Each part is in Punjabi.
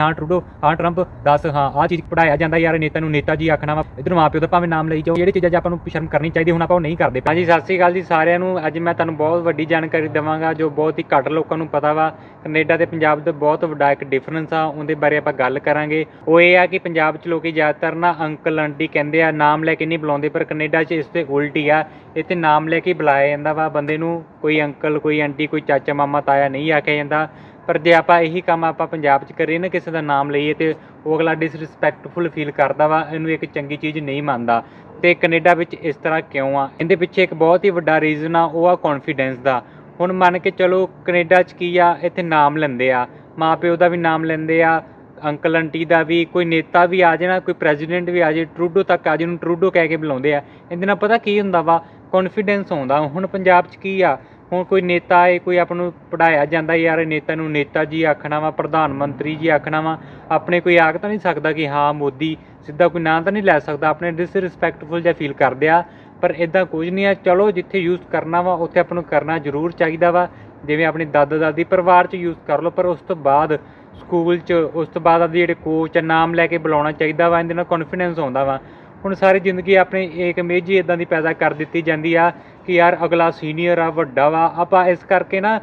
ਹਾਂ, ਟਰੂਡੋ, ਹਾਂ, ਟਰੰਪ, ਦੱਸ, ਹਾਂ, ਆਹ ਚੀਜ਼ ਪੜਾਇਆ ਜਾਂਦਾ ਯਾਰ, ਨੇਤਾ ਨੂੰ ਨੇਤਾ ਜੀ ਆਖਣਾ ਵਾ, ਇਧਰ ਮਾਪਿਓ ਦਾ ਭਾਵੇਂ ਨਾਮ ਲਈ ਜਾਓ, ਜਿਹੜੀ ਚੀਜ਼ਾਂ ਆਪਾਂ ਨੂੰ ਸ਼ਰਮ ਕਰਨੀ ਚਾਹੀਦੀ, ਹੁਣ ਆਪਾਂ ਉਹ ਨਹੀਂ ਕਰਦੇ। ਹਾਂਜੀ, ਸਤਿ ਸ੍ਰੀ ਅਕਾਲ ਜੀ ਸਾਰਿਆਂ ਨੂੰ, ਅੱਜ ਮੈਂ ਤੁਹਾਨੂੰ ਬਹੁਤ ਵੱਡੀ ਜਾਣਕਾਰੀ ਦੇਵਾਂਗਾ, ਜੋ ਬਹੁਤ ਹੀ ਘੱਟ ਲੋਕਾਂ ਨੂੰ ਪਤਾ ਵਾ, ਕੈਨੇਡਾ ਤੇ ਪੰਜਾਬ ਦਾ ਬਹੁਤ ਵੱਡਾ ਇੱਕ ਡਿਫਰੈਂਸ ਆ, ਉਹਦੇ ਬਾਰੇ ਆਪਾਂ ਗੱਲ ਕਰਾਂਗੇ। ਉਹ ਇਹ ਆ ਕਿ ਪੰਜਾਬ 'ਚ ਲੋਕੀ ਜ਼ਿਆਦਾਤਰ ਨਾ ਅੰਕਲ, ਆਂਟੀ ਕਹਿੰਦੇ ਆ, ਨਾਮ ਲੈ ਕੇ ਨਹੀਂ ਬੁਲਾਉਂਦੇ, ਪਰ ਕੈਨੇਡਾ 'ਚ ਇਸ ਤੇ ਉਲਟ ਹੀ ਆ, ਇੱਥੇ ਨਾਮ ਲੈ ਕੇ ਬੁਲਾਇਆ ਜਾਂਦਾ ਵਾ, ਬੰਦੇ ਨੂੰ ਕੋਈ ਅੰਕਲ, ਕੋਈ ਆਂਟੀ, ਕੋਈ ਚਾਚਾ, ਮਾਮਾ, ਤਾਇਆ ਨਹੀਂ ਆਖਿਆ ਜਾਂਦਾ। ਪਰ ਜੇ ਆਪਾਂ ਇਹੀ ਕੰਮ ਆਪਾਂ ਪੰਜਾਬ 'ਚ ਕਰੀਏ ਨਾ, ਕਿਸੇ ਦਾ ਨਾਮ ਲਈਏ ਤੇ ਉਹ ਅਗਲਾ ਡਿਸਰਿਸਪੈਕਟਫੁਲ ਫੀਲ ਕਰਦਾ ਵਾ, ਇਹਨੂੰ ਇੱਕ ਚੰਗੀ ਚੀਜ਼ ਨਹੀਂ ਮੰਨਦਾ। ਤੇ ਕੈਨੇਡਾ ਵਿੱਚ ਇਸ ਤਰ੍ਹਾਂ ਕਿਉਂ ਆ? ਇਹਦੇ ਪਿੱਛੇ ਇੱਕ ਬਹੁਤ ਹੀ ਵੱਡਾ ਰੀਜ਼ਨ ਆ, ਉਹ ਆ ਕੌਨਫੀਡੈਂਸ ਦਾ। ਹੁਣ ਮੰਨ ਕੇ ਚਲੋ ਕੈਨੇਡਾ 'ਚ ਕੀ ਆ, ਇੱਥੇ ਨਾਮ ਲੈਂਦੇ ਆ। ਮਾਂ ਪਿਓ ਦਾ ਵੀ ਨਾਮ ਲੈਂਦੇ ਆ ਅੰਕਲ ਆਂਟੀ ਦਾ ਵੀ, ਕੋਈ ਨੇਤਾ ਵੀ ਆ ਜਾਣਾ ਕੋਈ ਪ੍ਰੈਜ਼ੀਡੈਂਟ ਵੀ ਆ ਜੇ ਟਰੂਡੋ ਤੱਕ ਆ ਜੇ, ਉਹਨੂੰ ਟਰੂਡੋ ਕਹਿ ਕੇ ਬੁਲਾਉਂਦੇ ਆ। ਇਹਦੇ ਨਾਲ ਪਤਾ ਕੀ ਹੁੰਦਾ ਵਾ? ਕੌਨਫੀਡੈਂਸ ਆਉਂਦਾ। ਹੁਣ ਪੰਜਾਬ 'ਚ ਕੀ ਆ? ਹੁਣ ਕੋਈ ਨੇਤਾ ਹੈ ਕੋਈ ਆਪ ਨੂੰ ਪੜਾਇਆ ਜਾਂਦਾ ਯਾਰ ਨੇਤਾ ਨੂੰ ਨੇਤਾ ਜੀ ਆਖਣਾ ਵਾ, ਪ੍ਰਧਾਨ ਮੰਤਰੀ ਜੀ ਆਖਣਾ ਵਾ, ਆਪਣੇ ਕੋਈ ਆਖ ਤਾਂ ਨਹੀਂ ਸਕਦਾ ਕਿ ਹਾਂ ਮੋਦੀ ਸਿੱਧਾ ਕੋਈ ਨਾਂ ਤਾਂ ਨਹੀਂ ਲੈ ਸਕਦਾ, ਆਪਣੇ ਡਿਸਰਿਸਪੈਕਟਫੁਲ ਜਿਹਾ ਫੀਲ ਕਰਦੇ ਆ, ਪਰ ਇਦਾਂ ਕੁਝ ਨਹੀਂ ਆ, ਚਲੋ ਜਿੱਥੇ ਯੂਜ਼ ਕਰਨਾ ਵਾ, ਉੱਥੇ ਆਪਾਂ ਨੂੰ ਕਰਨਾ ਜ਼ਰੂਰ ਚਾਹੀਦਾ ਵਾ, ਜਿਵੇਂ ਆਪਣੇ ਦਾਦਾ ਦਾਦੀ ਪਰਿਵਾਰ 'ਚ ਯੂਜ਼ ਕਰ ਲਓ, ਪਰ ਉਸ ਤੋਂ ਬਾਅਦ ਸਕੂਲ 'ਚ, ਉਸ ਤੋਂ ਬਾਅਦ ਆਪਦੇ ਜਿਹੜੇ ਕੋਚ ਆ, ਨਾਮ ਲੈ ਕੇ ਬੁਲਾਉਣਾ ਚਾਹੀਦਾ ਵਾ, ਇਹਦੇ ਨਾਲ ਕੌਨਫੀਡੈਂਸ ਆਉਂਦਾ ਵਾ ਹੁਣ ਸਾਰੀ ਜ਼ਿੰਦਗੀ ਆਪਣੇ ਇੱਕ ਇਮੇਜ ਹੀ ਇਦਾਂ ਦੀ ਪੈਦਾ ਕਰ ਦਿੱਤੀ ਜਾਂਦੀ ਆ ਕਿ ਯਾਰ ਅਗਲਾ ਸੀਨੀਅਰ ਆ, ਵੱਡਾ ਵਾ, ਆਪਾਂ ਇਸ ਕਰਕੇ ਨਾ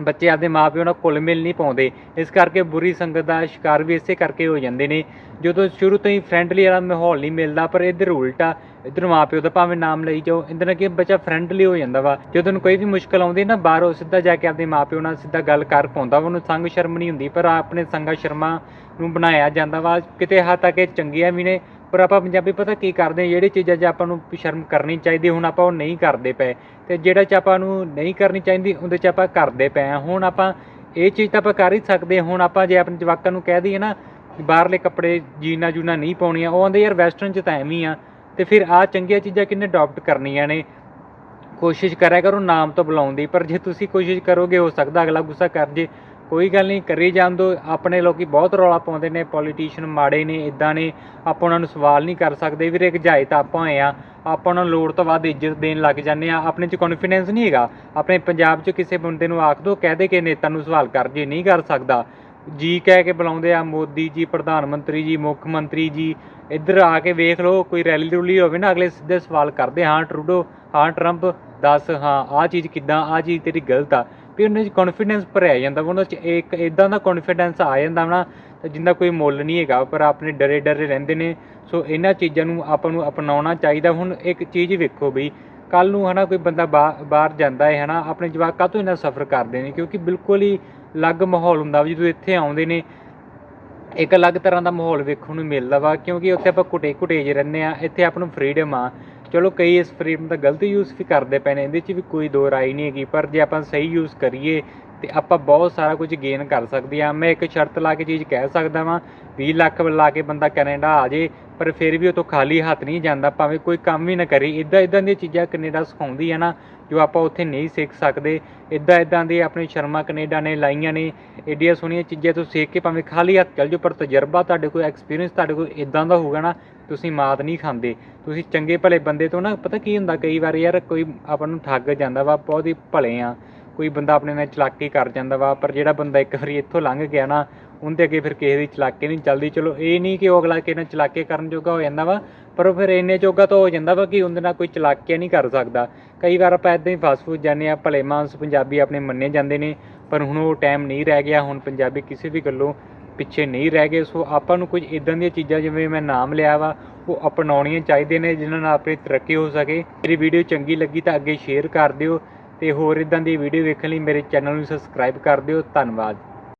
ਬੱਚੇ ਆਪਦੇ ਮਾਪਿਓ ਨਾਲ ਘੁਲ ਮਿਲ ਨਹੀਂ ਪਾਉਂਦੇ। ਇਸ ਕਰਕੇ ਬੁਰੀ ਸੰਗਤ ਦਾ ਸ਼ਿਕਾਰ ਵੀ ਇਸੇ ਕਰਕੇ ਹੋ ਜਾਂਦੇ ਨੇ। ਜਦੋਂ ਸ਼ੁਰੂ ਤੋਂ ਹੀ ਫਰੈਂਡਲੀ ਵਾਲਾ ਮਾਹੌਲ ਨਹੀਂ ਮਿਲਦਾ, ਪਰ ਇੱਧਰ ਉਲਟਾ, ਇੱਧਰ ਮਾਪਿਓ ਦਾ ਭਾਵੇਂ ਨਾਮ ਲਈ ਜਾਓ, ਇਹਦੇ ਨਾਲ ਕੀ ਬੱਚਾ ਫਰੈਂਡਲੀ ਹੋ ਜਾਂਦਾ ਵਾ। ਜਦੋਂ ਨੂੰ ਕੋਈ ਵੀ ਮੁਸ਼ਕਲ ਆਉਂਦੀ ਨਾ, ਬਾਹਰੋਂ ਸਿੱਧਾ ਜਾ ਕੇ ਆਪਦੇ ਮਾਪਿਓ ਨਾਲ ਸਿੱਧਾ ਗੱਲ ਕਰ ਪਾਉਂਦਾ ਵਾ, ਉਹਨੂੰ ਸੰਗ ਸ਼ਰਮ ਨਹੀਂ ਹੁੰਦੀ, ਪਰ ਆਪਣੇ ਸੰਗਾ ਸ਼ਰਮਾ ਨੂੰ ਬਣਾਇਆ ਜਾਂਦਾ ਵਾ। ਕਿਤੇ ਹੱਦ ਤੱਕ ਇਹ ਚੰਗੀਆਂ ਵੀ ਨੇ ਪਰ ਆਪਾਂ ਪੰਜਾਬੀ ਪਤਾ ਕੀ ਕਰਦੇ ਹਾਂ, ਜਿਹੜੀ ਚੀਜ਼ਾਂ 'ਚ ਆਪਾਂ ਨੂੰ ਸ਼ਰਮ ਕਰਨੀ ਚਾਹੀਦੀ, ਹੁਣ ਆਪਾਂ ਉਹ ਨਹੀਂ ਕਰਦੇ ਪਏ। ਤੇ ਜਿਹੜਾ 'ਚ ਆਪਾਂ ਨੂੰ ਨਹੀਂ ਕਰਨੀ ਚਾਹੀਦੀ, ਉਹਦੇ 'ਚ ਆਪਾਂ ਕਰਦੇ ਪਏ ਹਾਂ। ਹੁਣ ਆਪਾਂ ਇਹ ਚੀਜ਼ ਤਾਂ ਆਪਾਂ ਕਰ ਹੀ ਸਕਦੇ ਹੁਣ ਆਪਾਂ ਜੇ ਆਪਣੇ ਜਵਾਕਾਂ ਨੂੰ ਕਹਿ ਦਈਏ ਨਾ, ਬਾਹਰਲੇ ਕੱਪੜੇ ਜੀਨਾ ਜੂਨਾ ਨਹੀਂ ਪਾਉਣੀਆਂ, ਉਹ ਆਂਦੇ ਯਾਰ ਵੈਸਟਰਨ 'ਚ ਤਾਂ ਐਵੇਂ ਹੀ ਆ। ਤੇ ਫਿਰ ਆ ਚੰਗੀਆਂ ਚੀਜ਼ਾਂ ਕਿੰਨੇ ਅਡਾਪਟ ਕਰਨੀਆਂ ਨੇ? ਕੋਸ਼ਿਸ਼ ਕਰਿਆ ਕਰੋ ਨਾਮ ਤੋਂ ਬੁਲਾਉਣ ਦੀ, ਪਰ ਜੇ ਤੁਸੀਂ ਕੋਸ਼ਿਸ਼ ਕਰੋਗੇ, ਹੋ ਸਕਦਾ ਅਗਲਾ ਗੁੱਸਾ ਕਰ ਜੇ। ਕੋਈ ਗੱਲ ਨਹੀਂ, ਕਰੀ ਜਾਣ ਦੋ। ਆਪਣੇ ਲੋਕੀ ਬਹੁਤ ਰੌਲਾ ਪਾਉਂਦੇ ਨੇ ਪੋਲੀਟੀਸ਼ੀਅਨ ਮਾੜੇ ਨੇ ਇਦਾਂ ਨੇ। ਆਪਾਂ ਉਹਨਾਂ ਨੂੰ ਸਵਾਲ ਨਹੀਂ ਕਰ ਸਕਦੇ। ਵੀਰੇ, ਇੱਕ ਜਾਇ ਤਾਂ ਆਪਾਂ ਹੋਏ ਆ। ਆਪਾਂ ਉਹਨਾਂ ਨੂੰ ਲੋੜ ਤੋਂ ਵੱਧ ਇੱਜ਼ਤ ਦੇਣ ਲੱਗ ਜਾਂਦੇ ਆ। ਆਪਣੇ 'ਚ ਕੌਨਫੀਡੈਂਸ ਨਹੀਂ ਹੈਗਾ। ਆਪਣੇ ਪੰਜਾਬ 'ਚ ਕਿਸੇ ਬੰਦੇ ਨੂੰ ਆਖ ਦੋ, ਕਹਿ ਦੇ ਕਿ ਨੇਤਾ ਨੂੰ ਸਵਾਲ ਕਰ ਜੇ, ਨਹੀਂ ਕਰ ਸਕਦਾ। ਜੀ ਕਹਿ ਕੇ ਬੁਲਾਉਂਦੇ ਆ ਮੋਦੀ ਜੀ, ਪ੍ਰਧਾਨ ਮੰਤਰੀ ਜੀ, ਮੁੱਖ ਮੰਤਰੀ ਜੀ। ਇੱਧਰ ਆ ਕੇ ਵੇਖ ਲਓ, ਕੋਈ ਰੈਲੀ ਰੂਲੀ ਹੋਵੇ ਨਾ, ਅਗਲੇ ਸਿੱਧੇ ਸਵਾਲ ਕਰਦੇ, ਹਾਂ, ਟਰੂਡੋ, ਹਾਂ, ਟਰੰਪ, ਦੱਸ, ਹਾਂ, ਆਹ ਚੀਜ਼ ਕਿੱਦਾਂ, ਆਹ ਚੀਜ਼ ਤੇਰੀ ਗਲਤ ਆ। ਵੀ ਉਹਨਾਂ 'ਚ ਕੌਨਫੀਡੈਂਸ ਭਰਿਆ ਜਾਂਦਾ ਵਾ, ਉਹਨਾਂ 'ਚ ਇੱਕ ਇਦਾਂ ਦਾ ਕੌਨਫੀਡੈਂਸ ਆ ਜਾਂਦਾ ਵਾ ਨਾ ਜਿੰਦਾ ਕੋਈ ਮੁੱਲ ਨਹੀਂ ਹੈਗਾ ਪਰ ਆਪਣੇ ਡਰੇ ਡਰੇ ਰਹਿੰਦੇ ਨੇ। ਸੋ ਇਹਨਾਂ ਚੀਜ਼ਾਂ ਨੂੰ ਆਪਾਂ ਨੂੰ ਅਪਣਾਉਣਾ ਚਾਹੀਦਾ। ਹੁਣ ਇੱਕ ਚੀਜ਼ ਵੇਖੋ ਬਈ ਕੱਲ ਨੂੰ ਹਨਾ ਕੋਈ ਬੰਦਾ ਬਾ- ਬਾਹਰ ਜਾਂਦਾ ਹੈ ਹਨਾ ਆਪਣੇ ਜਵਾਕ ਕਾਹ ਤੋਂ ਇਹਨਾਂ ਸਫ਼ਰ ਕਰਦੇ ਨੇ? ਕਿਉਂਕਿ ਬਿਲਕੁਲ ਹੀ ਅਲੱਗ ਮਾਹੌਲ ਹੁੰਦਾ ਵਾ ਜਦੋਂ ਇੱਥੇ ਆਉਂਦੇ ਨੇ। ਇੱਕ ਅਲੱਗ ਤਰ੍ਹਾਂ ਦਾ ਮਾਹੌਲ ਵੇਖਣ ਨੂੰ ਮਿਲਦਾ ਵਾ ਕਿਉਂਕਿ ਉੱਥੇ ਆਪਾਂ ਘੁਟੇ ਘੁਟੇ ਜਿਹੇ ਰਹਿੰਦੇ ਆ ਇੱਥੇ ਆਪਾਂ ਨੂੰ ਫਰੀडम ਆ। ਚਲੋ ਕਈ ਇਸ ਫਰੀडम ਦਾ ਗਲਤ ਯੂਜ਼ ਵੀ ਕਰਦੇ ਪਏ ਨੇ, ਇਹਦੇ 'ਚ ਵੀ ਕੋਈ ਦੋ ਰਾਏ ਨਹੀਂ ਹੈਗੀ, ਪਰ ਜੇ ਆਪਾਂ ਸਹੀ ਯੂਜ਼ ਕਰੀਏ ਤੇ ਆਪਾਂ ਬਹੁਤ ਸਾਰਾ ਕੁਝ ਗੇਨ ਕਰ ਸਕਦੇ ਆ ਮੈਂ ਇੱਕ ਸ਼ਰਤ ਲਾ ਕੇ ਚੀਜ਼ ਕਹਿ ਸਕਦਾ ਵਾਂ 20 ਲੱਖ ਲਾ ਕੇ ਬੰਦਾ ਕੈਨੇਡਾ ਆ ਜੇ, ਪਰ ਫਿਰ ਵੀ ਉਹ ਤੋਂ ਖਾਲੀ ਹੱਥ ਨਹੀਂ ਜਾਂਦਾ, ਭਾਵੇਂ ਕੋਈ ਕੰਮ ਵੀ ਨਾ ਕਰੇ। ਇਦਾਂ ਇਦਾਂ ਦੀਆਂ ਚੀਜ਼ਾਂ ਕੈਨੇਡਾ ਸਿਖਾਉਂਦੀ ਹੈ ਨਾ ਜੋ ਆਪਾਂ ਉੱਥੇ ਨਹੀਂ ਸਿੱਖ ਸਕਦੇ। ਇਦਾਂ ਇਦਾਂ ਦੇ ਆਪਣੇ ਸ਼ਰਮਾ ਕੈਨੇਡਾ ਨੇ ਲਾਈਆਂ ਨੇ। ਏਡੀਆਂ ਸੋਹਣੀਆਂ ਚੀਜ਼ਾਂ ਤੁਸੀਂ ਸਿੱਖ ਕੇ ਭਾਵੇਂ ਖਾਲੀ ਹੱਥ ਚੱਲ ਜਾਓ, ਪਰ ਤਜਰਬਾ ਤੁਹਾਡੇ ਕੋਲ ਐਕਸਪੀਰੀਅੰਸ ਤੁਹਾਡੇ ਕੋਲ ਇਦਾਂ ਦਾ ਹੋਊਗਾ ਨਾ, ਤੁਸੀਂ ਮਾਤ ਨਹੀਂ ਖਾਂਦੇ। ਤੁਸੀਂ ਚੰਗੇ ਭਲੇ ਬੰਦੇ ਤੋਂ ਨਾ, ਪਤਾ ਕੀ ਹੁੰਦਾ ਕਈ ਵਾਰ ਯਾਰ, ਕੋਈ ਆਪਾਂ ਨੂੰ ਠੱਗ ਜਾਂਦਾ ਵਾ ਬਹੁਤ ਹੀ ਭਲੇ ਆ। ਕੋਈ ਬੰਦਾ ਆਪਣੇ ਨਾਲ ਚਲਾਕੀ ਕਰ ਜਾਂਦਾ ਵਾ, ਪਰ ਜਿਹੜਾ ਬੰਦਾ ਇੱਕ ਵਾਰੀ ਇੱਥੋਂ ਲੰਘ ਗਿਆ ਨਾ ਉਹਦੇ ਅੱਗੇ ਫਿਰ ਕਿਸੇ ਦੀ ਚਲਾਕੀ ਨਹੀਂ ਚੱਲਦੀ। ਚਲੋ ਇਹ ਨਹੀਂ ਕਿ ਉਹ ਅਗਲਾ ਕਿਸੇ ਨਾਲ ਚਲਾਕੀ ਕਰਨ ਜੋਗਾ ਹੋ ਜਾਂਦਾ ਵਾ, ਪਰ ਉਹ ਫਿਰ ਇੰਨੇ ਜੋਗਾ ਤਾਂ ਹੋ ਜਾਂਦਾ ਵਾ ਕਿ ਉਹਦੇ ਨਾਲ ਕੋਈ ਚਲਾਕੀਆਂ ਨਹੀਂ ਕਰ ਸਕਦਾ। ਕਈ ਵਾਰ ਆਪਾਂ ਇਦਾਂ ਹੀ ਫਾਸਟ ਫੂਡ ਜਾਂਦੇ ਆ ਭਲੇ ਮਾਨਸ ਪੰਜਾਬੀ ਆਪਣੇ ਮੰਨੇ ਜਾਂਦੇ ਨੇ, ਪਰ ਹੁਣ ਉਹ ਟਾਈਮ ਨਹੀਂ ਰਹਿ ਗਿਆ, ਹੁਣ ਪੰਜਾਬੀ ਕਿਸੇ ਵੀ ਗੱਲੋਂ ਪਿੱਛੇ ਨਹੀਂ ਰਹਿ ਗਏ। ਸੋ ਆਪਾਂ ਨੂੰ ਕੁਝ ਇਦਾਂ ਦੀਆਂ ਚੀਜ਼ਾਂ ਜਿਵੇਂ ਮੈਂ ਨਾਮ ਲਿਆ ਵਾ, ਉਹ ਅਪਣਾਉਣੀਆਂ ਚਾਹੀਦੇ ਨੇ, ਜਿਨ੍ਹਾਂ ਨਾਲ ਆਪਣੀ ਤਰੱਕੀ ਹੋ ਸਕੇ। ਮੇਰੀ ਵੀਡੀਓ ਚੰਗੀ ਲੱਗੀ ਤਾਂ ਅੱਗੇ ਸ਼ੇਅਰ ਕਰ ਦਿਓ ਤੇ ਹੋਰ ਇਦਾਂ ਦੀ ਵੀਡੀਓ ਵੇਖਣ ਲਈ ਮੇਰੇ ਚੈਨਲ ਨੂੰ ਸਬਸਕ੍ਰਾਈਬ ਕਰ ਦਿਓ। ਧੰਨਵਾਦ।